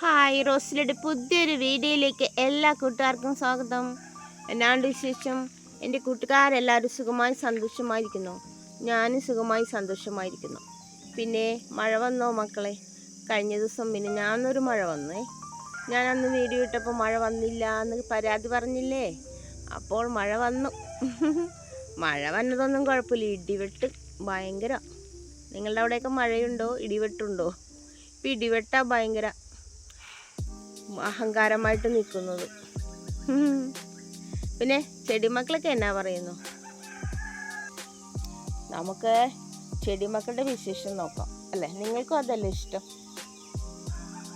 Hi റോസിലയുടെ പുതിയൊരു വീഡിയോയിലേക്ക് എല്ലാ കൂട്ടുകാർക്കും സ്വാഗതം. എന്നാണ്ട് വിശേഷം? എന്റെ കൂട്ടുകാരെല്ലാവരും സുഖമായി സന്തോഷമായിരിക്കുന്നു. ഞാനും സുഖമായി സന്തോഷമായിരിക്കുന്നു. പിന്നെ മഴ വന്നോ മക്കളെ? കഴിഞ്ഞ ദിവസം പിന്നെ ഞാനൊരു മഴ വന്നേ. ഞാൻ അന്ന് വീഡിയോ ഇട്ടപ്പോൾ മഴ വന്നില്ല എന്ന് പരാതി പറഞ്ഞില്ലേ? അപ്പോൾ മഴ വന്നു. മഴ വന്നതൊന്നും കുഴപ്പമില്ല. ഇടിവെട്ട് ഭയങ്കര. നിങ്ങളുടെ അവിടെയൊക്കെ മഴയുണ്ടോ? ഇടിവെട്ടുണ്ടോ? ഇപ്പം ഇടിവെട്ടാ ഭയങ്കര. അഹങ്കാരമായിട്ട് നിൽക്കുന്നത്. പിന്നെ ചെടിമക്കളൊക്കെ എന്നാ പറയുന്നു? നമുക്ക് ചെടിമക്കളുടെ വിശേഷം നോക്കാം. അല്ലേ? നിങ്ങൾക്കും അതല്ലേ ഇഷ്ടം?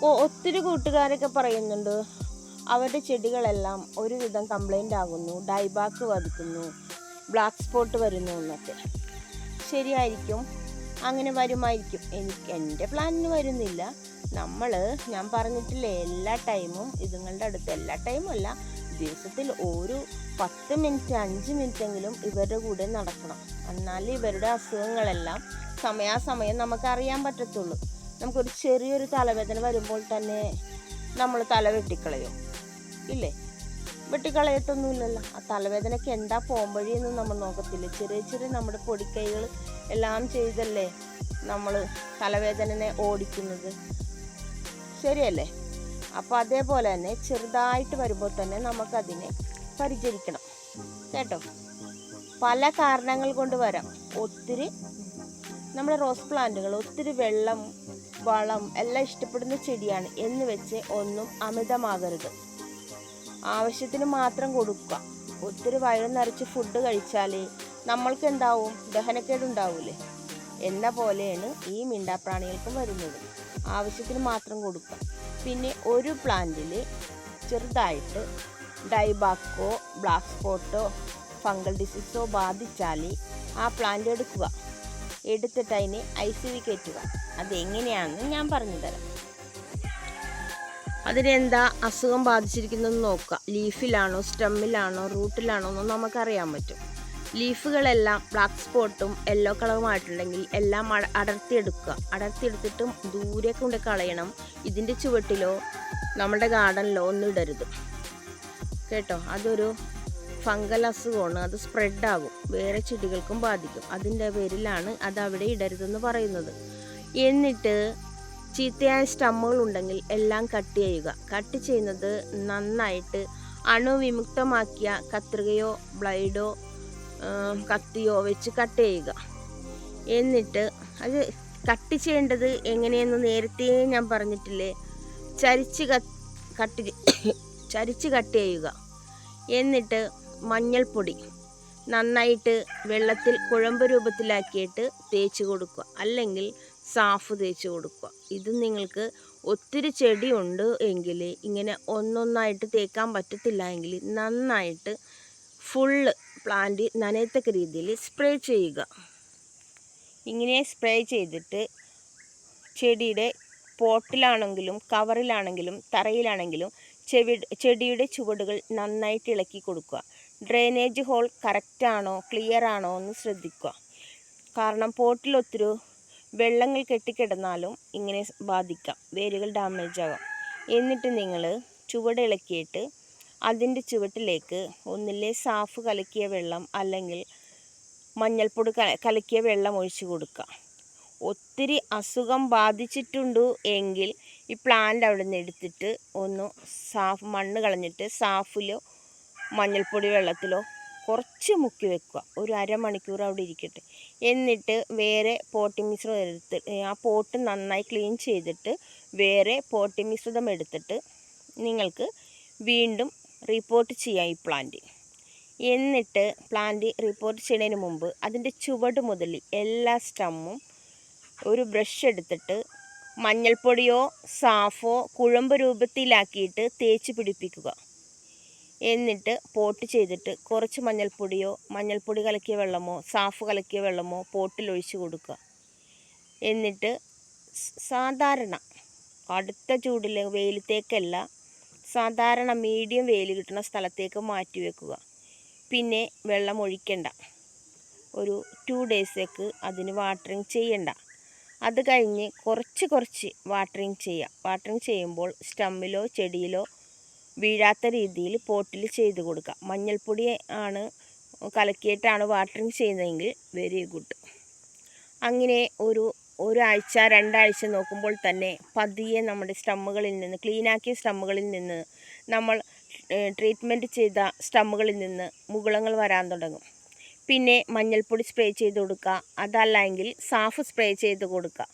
ഓ ഒത്തിരി കൂട്ടുകാരൊക്കെ പറയുന്നുണ്ട്. അവരുടെ ചെടികളെല്ലാം ഒരുവിധം കംപ്ലൈന്റ് ആകുന്നു. ഡൈബാക്ക് വധിക്കുന്നു. ബ്ലാക്ക് സ്പോട്ട് വരുന്നു എന്നൊക്കെ. ശരിയായിരിക്കും. അങ്ങനെ വരുമായിരിക്കും. എനിക്ക് എന്റെ പ്ലാനിന് വരുന്നില്ല. നമ്മൾ ഞാൻ പറഞ്ഞിട്ടില്ലേ എല്ലാ ടൈമും ഇതുങ്ങളുടെ അടുത്ത് എല്ലാ ടൈമും അല്ല ദിവസത്തിൽ ഒരു പത്ത് മിനിറ്റ് അഞ്ച് മിനിറ്റെങ്കിലും ഇവരുടെ കൂടെ നടക്കണം. എന്നാലേ ഇവരുടെ അസുഖങ്ങളെല്ലാം സമയാസമയം നമുക്കറിയാൻ പറ്റത്തുള്ളൂ. നമുക്കൊരു ചെറിയൊരു തലവേദന വരുമ്പോൾ തന്നെ നമ്മൾ തല വെട്ടിക്കളയും. ഇല്ലേ? വെട്ടിക്കളയത്തൊന്നുമില്ലല്ലോ ആ തലവേദനയ്ക്ക് എന്താ പോംവഴിയെന്ന് നമ്മൾ നോക്കത്തില്ല. ചെറിയ ചെറിയ നമ്മുടെ പൊടിക്കൈകൾ എല്ലാം ചെയ്തല്ലേ നമ്മൾ തലവേദനനെ ഓടിക്കുന്നത്. ശരിയല്ലേ? അപ്പോൾ അതേപോലെ തന്നെ ചെറുതായിട്ട് വരുമ്പോൾ തന്നെ നമുക്കതിനെ പരിചരിക്കണം. കേട്ടോ? പല കാരണങ്ങൾ കൊണ്ട് വരാം. ഒത്തിരി നമ്മുടെ റോസ് പ്ലാന്റുകൾ ഒത്തിരി വെള്ളം വളം എല്ലാം ഇഷ്ടപ്പെടുന്ന ചെടിയാണ്. എന്ന് വെച്ച് ഒന്നും അമിതമാകരുത്. ആവശ്യത്തിന് മാത്രം കൊടുക്കുക. ഒത്തിരി വയറ് നിറച്ച് ഫുഡ് കഴിച്ചാൽ നമ്മൾക്ക് എന്താവും ദഹനക്കേടുണ്ടാവൂലേ? എന്ന പോലെയാണ് ഈ മിണ്ടാപ്രാണികൾക്കും വരുന്നത്. ആവശ്യത്തിന് മാത്രം കൊടുക്കുക. പിന്നെ ഒരു പ്ലാന്റിൽ ചെറുതായിട്ട് ഡൈബാക്കോ ബ്ലാക്ക് സ്പോട്ടോ ഫംഗൽ ഡിസീസോ ബാധിച്ചാൽ ആ പ്ലാന്റ് എടുക്കുക. എടുത്തിട്ട് അതിന് സി വി കയറ്റുക. അതെങ്ങനെയാണെന്ന് ഞാൻ പറഞ്ഞു തരാം അതിനെന്താ അസുഖം ബാധിച്ചിരിക്കുന്നതെന്ന് നോക്കുക. ലീഫിലാണോ സ്റ്റെമ്മിലാണോ റൂട്ടിലാണോ എന്ന് നമുക്കറിയാൻ പറ്റും. ലീഫുകളെല്ലാം ബ്ലാക്ക് സ്പോട്ടും യെല്ലോ കളറുമായിട്ടുണ്ടെങ്കിൽ എല്ലാം അട- അടർത്തിയെടുക്കുക. അടർത്തിയെടുത്തിട്ട് ദൂരെ കൊണ്ട് കളയണം. ഇതിന്റെ ചുവട്ടിലോ നമ്മുടെ ഗാർഡനിലോ ഒന്നും ഇടരുത്. കേട്ടോ? അതൊരു ഫംഗൽ അസുഖമാണ്. അത് സ്പ്രെഡാകും വേറെ ചെടികൾക്കും ബാധിക്കും. അതിന്റെ പേരിലാണ് അത് അവിടെ ഇടരുതെന്ന് പറയുന്നത്. എന്നിട്ട് ചീത്തയായ സ്റ്റമ്മുകൾ ഉണ്ടെങ്കിൽ എല്ലാം കട്ട് ചെയ്യുക. കട്ട് ചെയ്യുന്നത് നന്നായിട്ട് അണുവിമുക്തമാക്കിയ കത്രികയോ ബ്ലൈഡോ കത്തിയോ വെച്ച് കട്ട് ചെയ്യുക. എന്നിട്ട് അത് കട്ട് ചെയ്യേണ്ടത് എങ്ങനെയെന്ന് നേരത്തെ ഞാൻ പറഞ്ഞിട്ടില്ലേ? ചരിച്ച് കട്ട് ചരിച്ച് കട്ട് ചെയ്യുക. എന്നിട്ട് മഞ്ഞൾപ്പൊടി നന്നായിട്ട് വെള്ളത്തിൽ കുഴമ്പ് രൂപത്തിലാക്കിയിട്ട് തേച്ച് കൊടുക്കുക. അല്ലെങ്കിൽ സാഫ് തേച്ച് കൊടുക്കുക. ഇത് നിങ്ങൾക്ക് ഒത്തിരി ചെടിയുണ്ട് എങ്കിൽ ഇങ്ങനെ ഒന്നൊന്നായിട്ട് തേക്കാൻ പറ്റത്തില്ല എങ്കിൽ നന്നായിട്ട് ഫുള്ള് പ്ലാന്റ് നനയത്തക്ക രീതിയിൽ സ്പ്രേ ചെയ്യുക. ഇങ്ങനെ സ്പ്രേ ചെയ്തിട്ട് ചെടിയുടെ പോട്ടിലാണെങ്കിലും കവറിലാണെങ്കിലും തറയിലാണെങ്കിലും ചെവി ചെടിയുടെ ചുവടുകൾ നന്നായിട്ട് ഇളക്കി കൊടുക്കുക. ഡ്രെയിനേജ് ഹോൾ കറക്റ്റാണോ ക്ലിയർ ആണോ എന്ന് ശ്രദ്ധിക്കുക. കാരണം പോട്ടിൽ ഒത്തിരി വെള്ളങ്ങൾ കെട്ടിക്കിടന്നാലും ഇങ്ങനെ ബാധിക്കാം. വേരുകൾ ഡാമേജ് ആകാം. എന്നിട്ട് നിങ്ങൾ ചുവട് ഇളക്കിയിട്ട് അതിന്റെ ചുവട്ടിലേക്ക് ഒന്നിലെ സാഫ് കലക്കിയ വെള്ളം അല്ലെങ്കിൽ മഞ്ഞൾപ്പൊടി കലക്കിയ വെള്ളം ഒഴിച്ചു കൊടുക്കുക. ഒത്തിരി അസുഖം ബാധിച്ചിട്ടുണ്ട് എങ്കിൽ ഈ പ്ലാന്റ് അവിടെ നിന്ന് എടുത്തിട്ട് ഒന്ന് സാഫ് മണ്ണ് കളഞ്ഞിട്ട് സാഫിലോ മഞ്ഞൾപ്പൊടി വെള്ളത്തിലോ കുറച്ച് മുക്കി വെക്കുക. ഒരു അരമണിക്കൂർ അവിടെ ഇരിക്കട്ടെ. എന്നിട്ട് വേറെ പോട്ടി മിശ്രിതം എടുത്ത് ആ പോട്ട് നന്നായി ക്ലീൻ ചെയ്തിട്ട് വേറെ പോട്ടി മിശ്രിതം എടുത്തിട്ട് നിങ്ങൾക്ക് വീണ്ടും റിപ്പോർട്ട് ചെയ്യാം ഈ പ്ലാന്റ് എന്നിട്ട് പ്ലാന്റ് റിപ്പോർട്ട് ചെയ്യുന്നതിന് മുമ്പ് അതിന്റെ ചുവട് മുതൽ എല്ലാ സ്റ്റമ്മും ഒരു ബ്രഷ് എടുത്തിട്ട് മഞ്ഞൾപ്പൊടിയോ സാഫോ കുഴമ്പ് രൂപത്തിലാക്കിയിട്ട് തേച്ച് പിടിപ്പിക്കുക. എന്നിട്ട് പോട്ട് ചെയ്തിട്ട് കുറച്ച് മഞ്ഞൾപ്പൊടിയോ മഞ്ഞൾപ്പൊടി കലക്കിയ വെള്ളമോ സാഫ് കലക്കിയ വെള്ളമോ പോട്ടിലൊഴിച്ച് കൊടുക്കുക. എന്നിട്ട് സാധാരണ അടുത്ത ചൂടിൽ വെയിലത്തേക്കല്ല സാധാരണ മീഡിയം വെയിൽ കിട്ടുന്ന സ്ഥലത്തേക്ക് മാറ്റി വെക്കുക. പിന്നെ വെള്ളം ഒഴിക്കണ്ട. ഒരു ടു ഡേയ്സേക്ക് അതിന് വാട്ടറിങ് ചെയ്യണ്ട. അത് കഴിഞ്ഞ് കുറച്ച് കുറച്ച് വാട്ടറിങ് ചെയ്യുക. വാട്ടറിങ് ചെയ്യുമ്പോൾ സ്റ്റമ്മിലോ ചെടിയിലോ വീഴാത്ത രീതിയിൽ പോട്ടിൽ ചെയ്ത് കൊടുക്കുക മഞ്ഞൾപ്പൊടി ആണ് കലക്കിയിട്ടാണ് വാട്ടറിങ് ചെയ്യുന്നതെങ്കിൽ വെരി ഗുഡ് അങ്ങനെ ഒരു ഒരാഴ്ച രണ്ടാഴ്ച നോക്കുമ്പോൾ തന്നെ പതിയെ നമ്മുടെ സ്റ്റമ്മുകളിൽ നിന്ന് ക്ലീനാക്കിയ സ്റ്റമ്മുകളിൽ നിന്ന് നമ്മൾ ട്രീറ്റ്മെന്റ് ചെയ്ത സ്റ്റമ്മുകളിൽ നിന്ന് മുകുളങ്ങൾ വരാൻ തുടങ്ങും. പിന്നെ മഞ്ഞൾപ്പൊടി സ്പ്രേ ചെയ്ത് കൊടുക്കുക. അതല്ലെങ്കിൽ സാഫ് സ്പ്രേ ചെയ്ത് കൊടുക്കുക.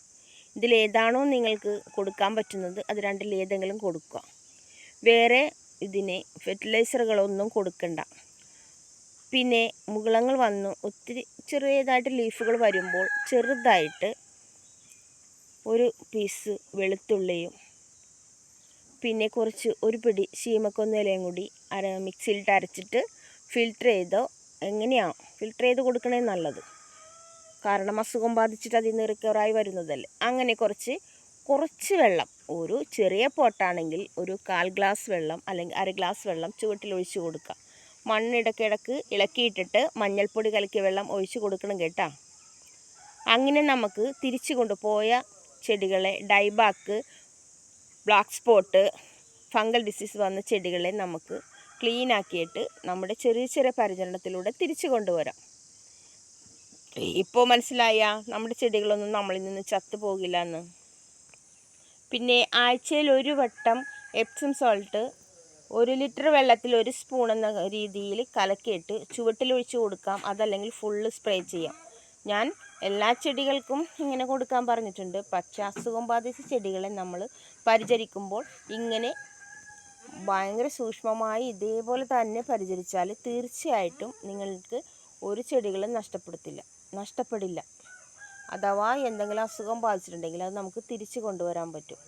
ഇതിലേതാണോ നിങ്ങൾക്ക് കൊടുക്കാൻ പറ്റുന്നത് അത് രണ്ടിലേതെങ്കിലും കൊടുക്കുക. വേറെ ഇതിന് ഫെർട്ടിലൈസറുകളൊന്നും കൊടുക്കണ്ട. പിന്നെ മുകളങ്ങൾ വന്നു. ഒത്തിരി ചെറിയതായിട്ട് ലീഫുകൾ വരുമ്പോൾ ചെറുതായിട്ട് ഒരു പീസ് വെളുത്തുള്ളിയും പിന്നെ കുറച്ച് ഒരു പിടി ശീമക്കൊന്നിലയും കൂടി അര മിക്സിയിലിട്ട് അരച്ചിട്ട് ഫിൽറ്റർ ചെയ്തോ എങ്ങനെയാണോ ഫിൽറ്റർ ചെയ്ത് കൊടുക്കണേ നല്ലത്. കാരണം അസുഖം ബാധിച്ചിട്ട് അതിൽ നിന്ന് റിക്കവറായി വരുന്നതല്ലേ. അങ്ങനെ കുറച്ച് കുറച്ച് വെള്ളം ഒരു ചെറിയ പോട്ടാണെങ്കിൽ ഒരു കാൽ ഗ്ലാസ് വെള്ളം അല്ലെങ്കിൽ അര ഗ്ലാസ് വെള്ളം ചുവട്ടിൽ ഒഴിച്ച് കൊടുക്കുക. മണ്ണിടക്കിടക്ക് ഇളക്കിയിട്ടിട്ട് മഞ്ഞൾപ്പൊടി കലക്കിയ വെള്ളം ഒഴിച്ച് കൊടുക്കണം കേട്ടോ. അങ്ങനെ നമുക്ക് തിരിച്ചു കൊണ്ടുപോയ ചെടികളെ dieback black spot fungal disease വന്ന ചെടികളെ നമുക്ക് ക്ലീൻ ആക്കിയിട്ട് നമ്മുടെ ചെറിയ ചെറിയ പരിചരണത്തിലൂടെ തിരിച്ചു കൊണ്ടുവരാം. ഇപ്പോൾ മനസ്സിലായ നമ്മുടെ ചെടികളൊന്നും നമ്മളിൽ നിന്ന് ചത്തുപോകില്ല എന്ന്. പിന്നെ ആഴ്ചയിൽ ഒരു വട്ടം എപ്സം സോൾട്ട് ഒരു ലിറ്റർ വെള്ളത്തിൽ ഒരു സ്പൂൺ എന്ന രീതിയിൽ കലക്കിയിട്ട് ചുവട്ടിലൊഴിച്ച് കൊടുക്കാം. അതല്ലെങ്കിൽ ഫുള്ള് സ്പ്രേ ചെയ്യാം. ഞാൻ എല്ലാ ചെടികൾക്കും ഇങ്ങനെ കൊടുക്കാൻ പറഞ്ഞിട്ടുണ്ട്. പച്ച അസുഖം ബാധിച്ച ചെടികളെ നമ്മൾ പരിചരിക്കുമ്പോൾ ഇങ്ങനെ ഭയങ്കര സൂക്ഷ്മമായി ഇതേപോലെ തന്നെ പരിചരിച്ചാൽ തീർച്ചയായിട്ടും നിങ്ങൾക്ക് ഒരു ചെടികളും നഷ്ടപ്പെടുത്തില്ല. നഷ്ടപ്പെടില്ല. അഥവാ എന്തെങ്കിലും അസുഖം ബാധിച്ചിട്ടുണ്ടെങ്കിൽ അത് നമുക്ക് തിരിച്ചു കൊണ്ടുവരാൻ പറ്റും.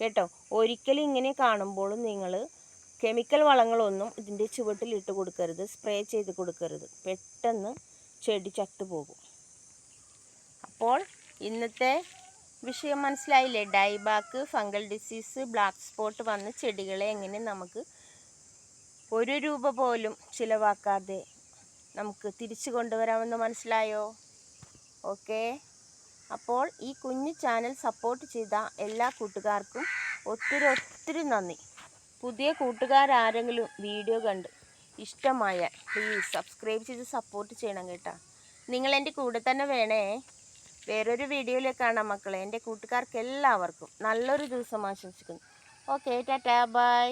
കേട്ടോ? ഒരിക്കലും ഇങ്ങനെ കാണുമ്പോഴും നിങ്ങൾ കെമിക്കൽ വളങ്ങളൊന്നും ഇതിന്റെ ചുവട്ടിൽ ഇട്ട് കൊടുക്കരുത് സ്പ്രേ ചെയ്ത് കൊടുക്കരുത്. പെട്ടെന്ന് ചെടി ചത്തുപോകും അപ്പോൾ ഇന്നത്തെ വിഷയം മനസ്സിലായില്ലേ? Dieback fungal disease black spot വന്ന് ചെടികളെ എങ്ങനെ നമുക്ക് ഒരു രൂപ പോലും ചിലവാക്കാതെ നമുക്ക് തിരിച്ചു കൊണ്ടുവരാമെന്ന് മനസ്സിലായോ? ഓക്കെ. അപ്പോൾ ഈ കുഞ്ഞു ചാനൽ സപ്പോർട്ട് ചെയ്ത എല്ലാ കൂട്ടുകാർക്കും ഒത്തിരി ഒത്തിരി നന്ദി. പുതിയ കൂട്ടുകാരാരെങ്കിലും വീഡിയോ കണ്ട് ഇഷ്ടമായാൽ പ്ലീസ് സബ്സ്ക്രൈബ് ചെയ്ത് സപ്പോർട്ട് ചെയ്യണം കേട്ടോ. നിങ്ങൾ എന്റെ കൂടെ തന്നെ വേണേ. വേറൊരു വീഡിയോയിലേക്ക് കാണാം മക്കളെ. എന്റെ കൂട്ടുകാർക്ക് എല്ലാവർക്കും നല്ലൊരു ദിവസം ആശംസിക്കുന്നു. Okay tata bye